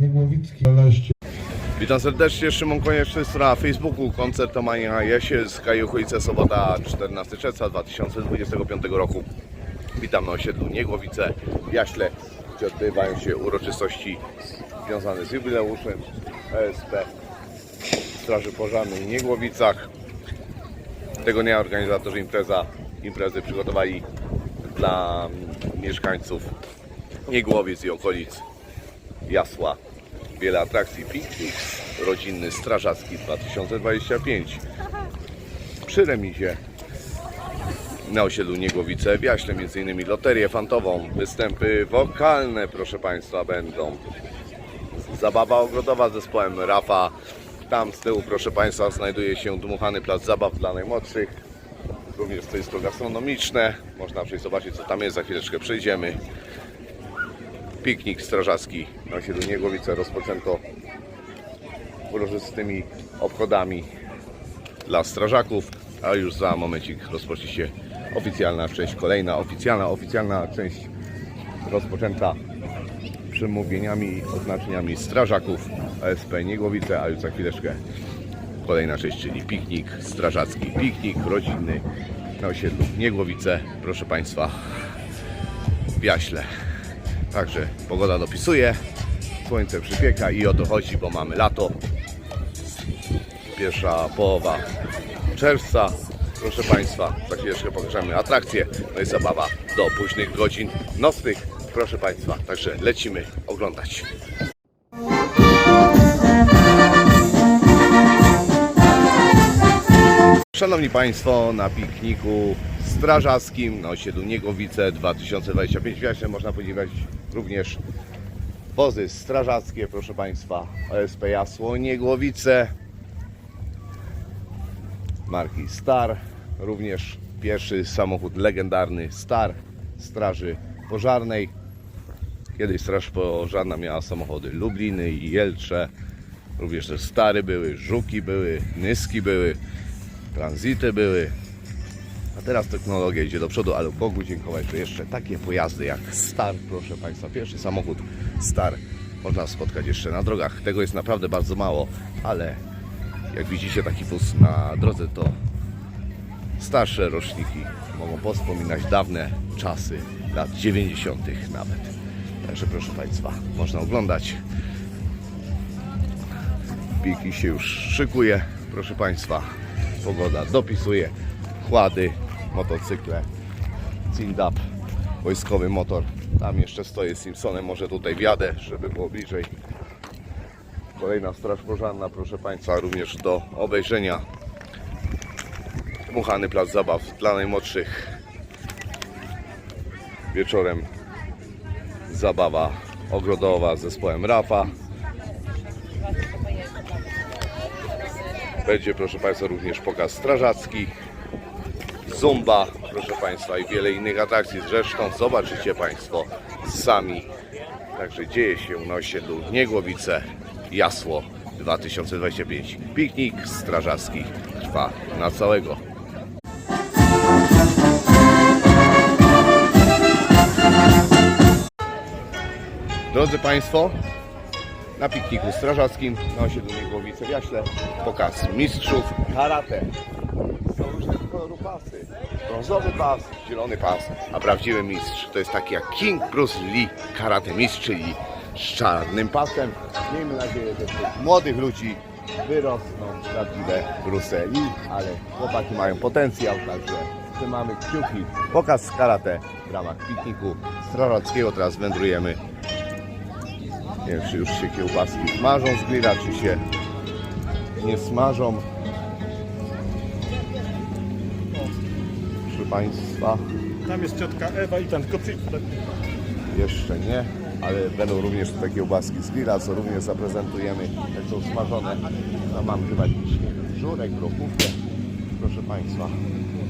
Niegłowicki 12. Witam serdecznie, Szymon Konieczny na Facebooku, koncertomania Jesielska i okolice sobota 14 czerwca 2025 roku. Witam na osiedlu Niegłowice w Jaśle, gdzie odbywają się uroczystości związane z jubileuszem ESP Straży Pożarnej w Niegłowicach. Tego dnia organizatorzy impreza, imprezy przygotowali dla mieszkańców Niegłowic i okolic Jasła. Wiele atrakcji, piknik rodzinny Strażacki 2025 przy remizie na osiedlu Niegłowice w Jaśle, m.in. loterię fantową, występy wokalne, proszę Państwa, będą. Zabawa ogrodowa z zespołem Rafa. Tam z tyłu, proszę Państwa, znajduje się dmuchany plac zabaw dla najmłodszych. Również stoisko gastronomiczne. Można przyjść zobaczyć, co tam jest. Za chwileczkę przejdziemy. Piknik strażacki na osiedlu Niegłowice rozpoczęto uroczystymi obchodami dla strażaków, a już za momencik rozpocznie się oficjalna część, kolejna oficjalna, oficjalna część rozpoczęta przemówieniami i oznaczeniami strażaków ASP Niegłowice, a już za chwileczkę kolejna część, czyli piknik strażacki, piknik rodzinny na osiedlu Niegłowice, proszę Państwa, w Jaśle. Także pogoda dopisuje, słońce przypieka i o to chodzi, bo mamy lato. Pierwsza połowa czerwca. Proszę Państwa, za chwileczkę pokażemy atrakcje, no i zabawa do późnych godzin nocnych. Proszę Państwa, także lecimy oglądać. Szanowni Państwo, na pikniku strażackim na osiedlu Niegowice 2025 w Jaśle można podziwiać również wozy strażackie, proszę Państwa, OSP Jasło Niegłowice marki Star, również pierwszy samochód legendarny Star Straży Pożarnej. Kiedyś Straż Pożarna miała samochody Lubliny i Jelcze, również też Stary były, Żuki były, Nyski były, Tranzity były, a teraz technologia idzie do przodu, ale Bogu dziękować, że jeszcze takie pojazdy jak Star, proszę Państwa, pierwszy samochód Star można spotkać jeszcze na drogach. Tego jest naprawdę bardzo mało, ale jak widzicie taki wóz na drodze, to starsze roczniki mogą pospominać dawne czasy, lat 90. nawet. Także proszę Państwa, można oglądać. Piki się już szykuje, proszę Państwa. Pogoda dopisuje. Chłady, motocykle, Cindap, wojskowy motor. Tam jeszcze stoję z Simpsonem, może tutaj wjadę, żeby było bliżej. Kolejna straż pożarna, proszę Państwa, również do obejrzenia. Dmuchany plac zabaw dla najmłodszych. Wieczorem zabawa ogrodowa z zespołem Rafa. Będzie, proszę Państwa, również pokaz strażacki, zumba, proszę Państwa, i wiele innych atrakcji. Zresztą zobaczycie Państwo sami. Także dzieje się na osiedlu Niegłowice, Jasło 2025. Piknik strażacki trwa na całego. Drodzy Państwo, na pikniku strażackim na osiedlu Niegłowice w Jaśle pokaz mistrzów karate. Są różnego koloru pasy. Brązowy pas, zielony pas, a prawdziwy mistrz to jest taki jak King Bruce Lee karate mistrz, czyli z czarnym pasem. Miejmy nadzieję, że młodych ludzi wyrosną prawdziwe Bruce Lee, ale chłopaki mają potencjał, także trzymamy kciuki. Pokaz karate w ramach pikniku strażackiego. Teraz wędrujemy nie wiem, czy już się kiełbaski smażą z grilla, czy się nie smażą. Proszę Państwa, Tam jest ciotka Ewa i tam tylko przyjdź jeszcze nie, ale będą również tutaj kiełbaski z grilla, co również zaprezentujemy, jak są smażone. Tam mamy chyba jakiś nie wiem, żurek, grochówkę. Proszę Państwa,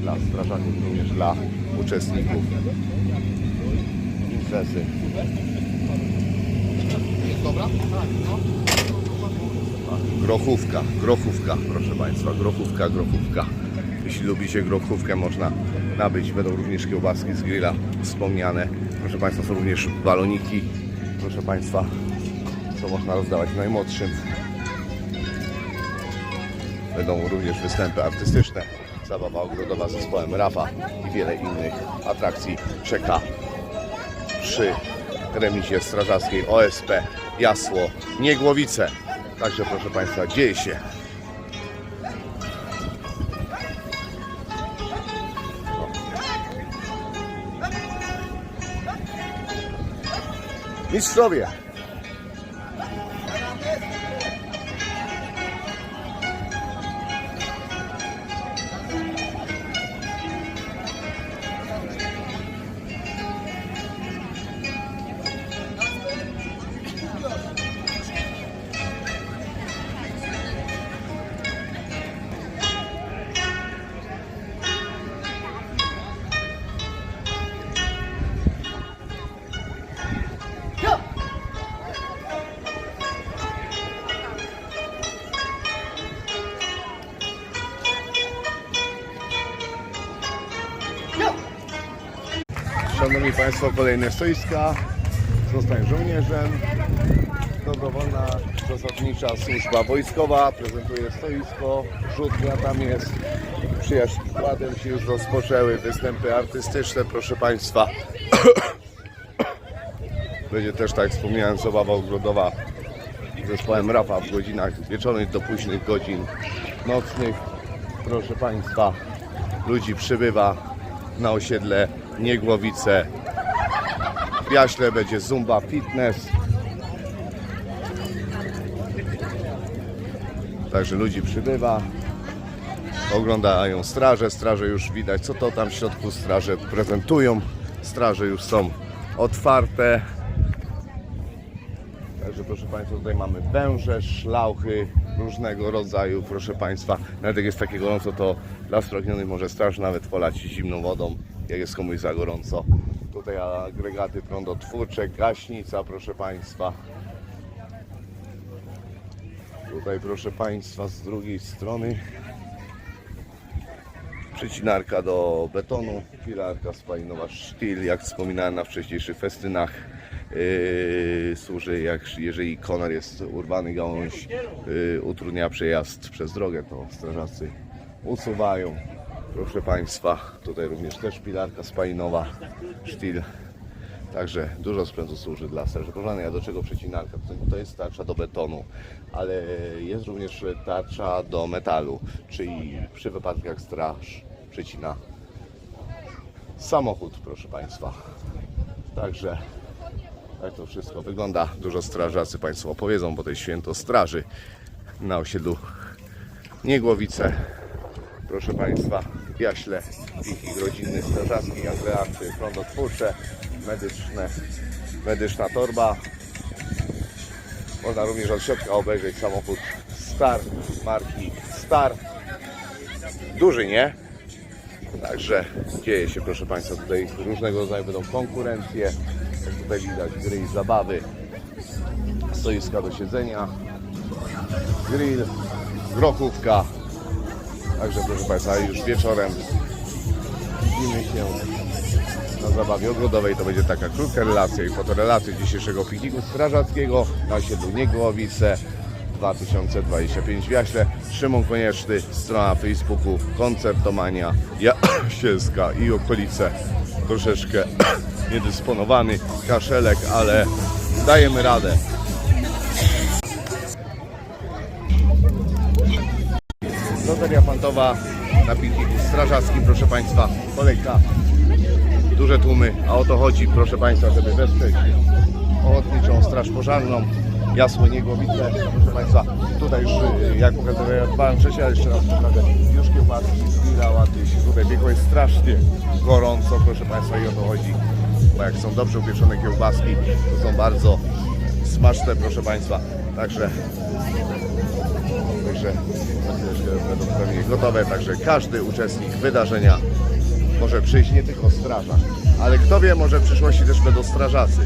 dla strażaków, również dla uczestników imprezy. Grochówka, grochówka, proszę Państwa, grochówka, grochówka. Jeśli lubicie grochówkę, można nabyć. Będą również kiełbaski z grilla wspomniane. Proszę Państwa, są również baloniki. Proszę Państwa, co można rozdawać najmłodszym. Będą również występy artystyczne, zabawa ogrodowa z zespołem Rafa i wiele innych atrakcji czeka przy remizie strażackiej OSP Jasło Niegłowice. Także proszę Państwa, dzieje się. Mistrzowie! Państwo, kolejne stoiska. Zostań żołnierzem. Dobrowolna zasadnicza służba wojskowa prezentuje stoisko. Rzutnia tam jest. Przyjaźń składem się już rozpoczęły. Występy artystyczne, proszę Państwa. Będzie też, tak wspomniałem, zabawa ogrodowa z zespołem Rafa w godzinach wieczornych do późnych godzin nocnych. Proszę Państwa, ludzi przybywa na osiedle Niegłowice. W Jaśle będzie Zumba Fitness. Także ludzi przybywa. Oglądają straże. Straże już widać, co to tam w środku straże prezentują. Straże już są otwarte. Także proszę Państwa, tutaj mamy węże, szlauchy różnego rodzaju, proszę Państwa. Nawet jak jest takie gorąco, to dla spragnionych może straż nawet polać zimną wodą, jak jest komuś za gorąco. Tutaj agregaty prądotwórcze, gaśnica, proszę Państwa. Tutaj, proszę Państwa, z drugiej strony przecinarka do betonu, filarka spalinowa sztil, jak wspominałem na wcześniejszych festynach. Yy, służy, jak, jeżeli konar jest urwany, gałąź yy, utrudnia przejazd przez drogę, to strażacy usuwają. Proszę Państwa, tutaj również też pilarka spalinowa, sztil. Także dużo sprzętu służy dla straży pożarnej. A do czego przecinarka? To- jest tarcza do betonu, ale jest również tarcza do metalu, czyli przy wypadku jak straż przecina samochód, proszę Państwa. Także tak to wszystko wygląda. Dużo strażacy Państwo opowiedzą, bo to jest święto straży na osiedlu Niegłowice. Proszę Państwa, Jaśle, ich rodzinny strażacki, agregaty prądotwórcze, medyczne, medyczna torba. Można również od środka obejrzeć samochód Star, marki Star. Duży, nie? Także dzieje się, proszę Państwa, tutaj różnego rodzaju będą konkurencje. Jak tutaj widać, gry i zabawy, stoiska do siedzenia, grill, grochówka. Także proszę Państwa, już wieczorem widzimy się na zabawie ogrodowej. To będzie taka krótka relacja i fotorelacja dzisiejszego pikniku strażackiego na osiedlu Niegłowice 2025 w Jaśle. Szymon Konieczny, strona Facebooku, koncertomania Jasielska i okolice. Troszeczkę niedysponowany kaszelek, ale dajemy radę. Loteria Fantowa na pikniku strażackim, proszę Państwa, kolejka, duże tłumy, a o to chodzi, proszę Państwa, żeby wesprzeć Ochotniczą Straż Pożarną, Jasło Niegłowice, proszę Państwa, tutaj już, y, jak jak Pan ale jeszcze raz pokażę, już kiełbaski, się tutaj biegło, jest strasznie gorąco, proszę Państwa, i o to chodzi, bo jak są dobrze upieczone kiełbaski, to są bardzo smaczne, proszę Państwa, także Także będą pewnie gotowe, także każdy uczestnik wydarzenia może przyjść nie tylko strażak, ale kto wie, może w przyszłości też będą strażacy.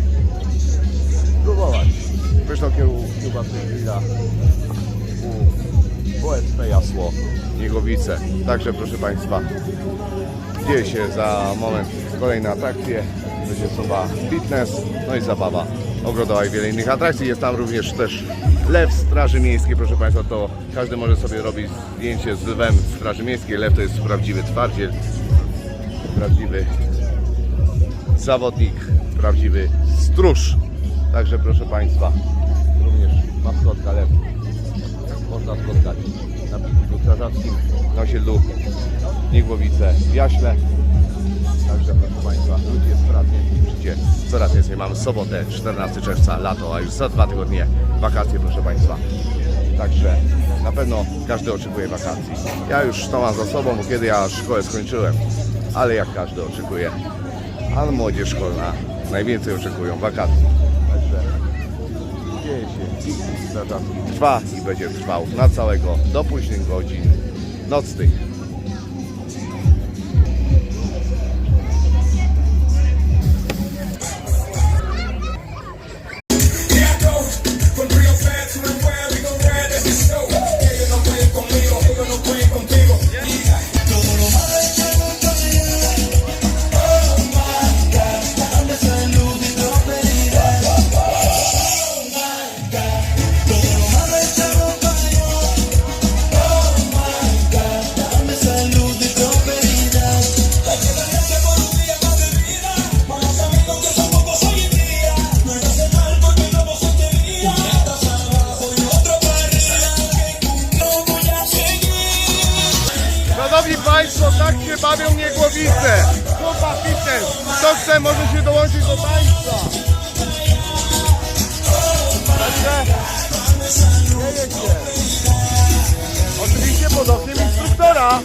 Spróbować. Kieł- kiełbasę grilla u WSP Jasło Niegowice. Także proszę Państwa, dzieje się za moment kolejne atrakcje. Będzie soba fitness, no i zabawa ogrodowa i wiele innych atrakcji. Jest tam również też lew Straży Miejskiej, proszę Państwa, to każdy może sobie robić zdjęcie z lwem Straży Miejskiej. Lew to jest prawdziwy twardziel, prawdziwy zawodnik, prawdziwy stróż. Także proszę Państwa, również maskotka lew można spotkać na pikniku strażackim na osiedlu Niegłowice w Jaśle. Proszę Państwa, ludzi jest coraz więcej, życie coraz więcej. Mamy sobotę, 14 czerwca, lato, a już za dwa tygodnie wakacje, proszę Państwa. Także na pewno każdy oczekuje wakacji. Ja już to mam za sobą, bo kiedy ja szkołę skończyłem, ale jak każdy oczekuje, a młodzież szkolna najwięcej oczekują wakacji. Także dzieje się trwa i będzie trwał na całego do późnych godzin nocnych. Chce, może się dołączyć do tańca. Także dzieje się. Oczywiście pod okiem instruktora.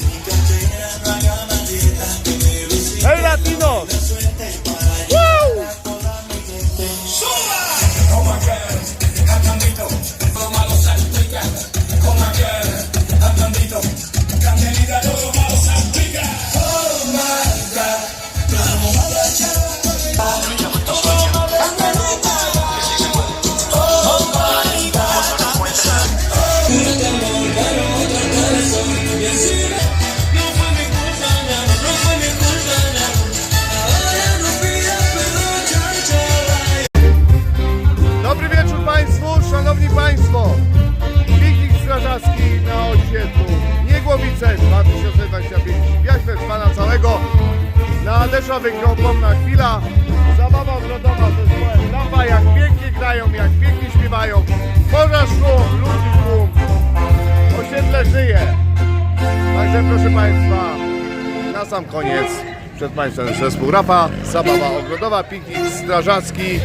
Na deszczowych pomna chwila. Zabawa ogrodowa ze zespołem Lampa, jak pięknie grają, jak pięknie śpiewają. Morza szum, ludzi tłum. Osiedle żyje. Także proszę Państwa, na sam koniec przed Państwem zespół Rafa, zabawa ogrodowa, piknik strażacki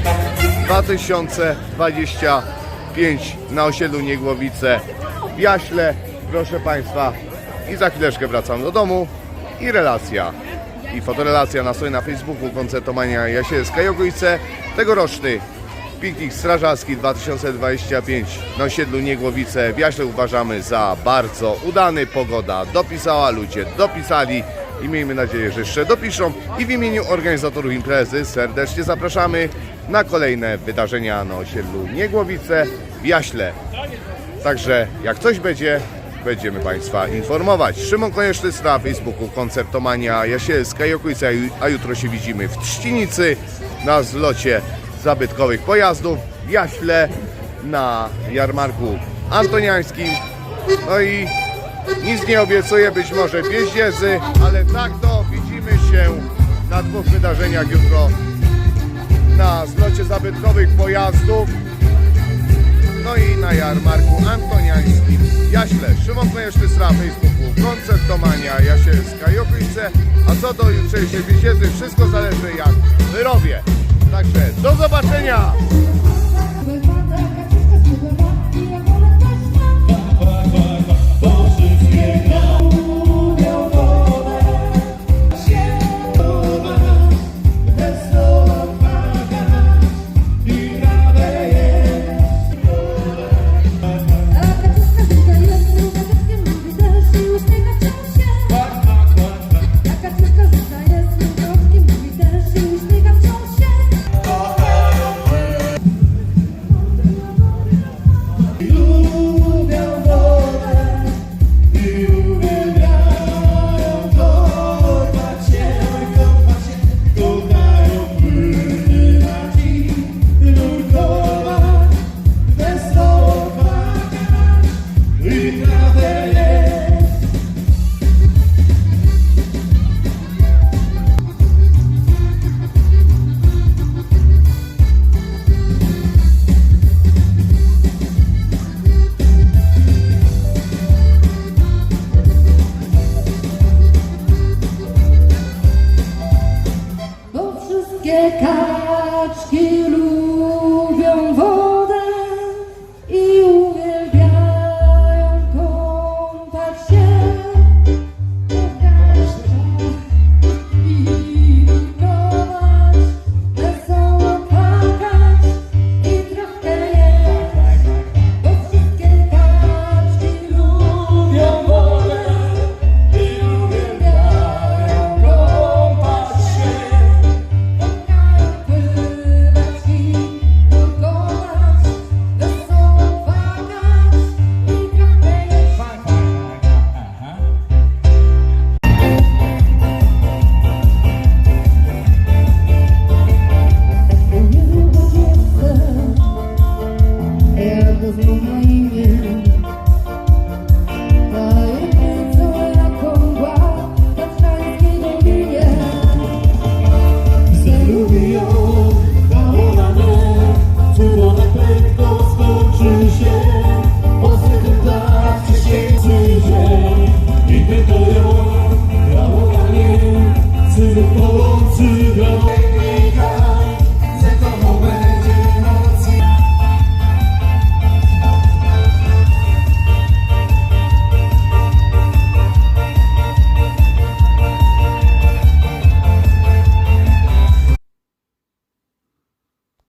2025 na osiedlu Niegłowice w Jaśle, proszę Państwa. I za chwileczkę wracam do domu i relacja. I fotorelacja na stronie na Facebooku Koncertomania Jasielska i okolice. Tegoroczny piknik strażacki 2025 na osiedlu Niegłowice w Jaśle uważamy za bardzo udany. Pogoda dopisała, ludzie dopisali i miejmy nadzieję, że jeszcze dopiszą. I w imieniu organizatorów imprezy serdecznie zapraszamy na kolejne wydarzenia na osiedlu Niegłowice w Jaśle. Także jak coś będzie, będziemy Państwa informować. Szymon Konieczny na Facebooku Koncertomania Jasielska i okolice, a jutro się widzimy w Trzcinicy na zlocie zabytkowych pojazdów w Jaśle na jarmarku antoniańskim. No i nic nie obiecuję, być może pieździezy, ale tak to widzimy się na dwóch wydarzeniach jutro na zlocie zabytkowych pojazdów no i na jarmarku antoniańskim w Jaśle. Szymon Konieczny na Facebooku, koncertomania Jasielska i okolice. A co do jutrzejszej wieciezy, wszystko zależy jak wyrobię. Także do zobaczenia! 지겨워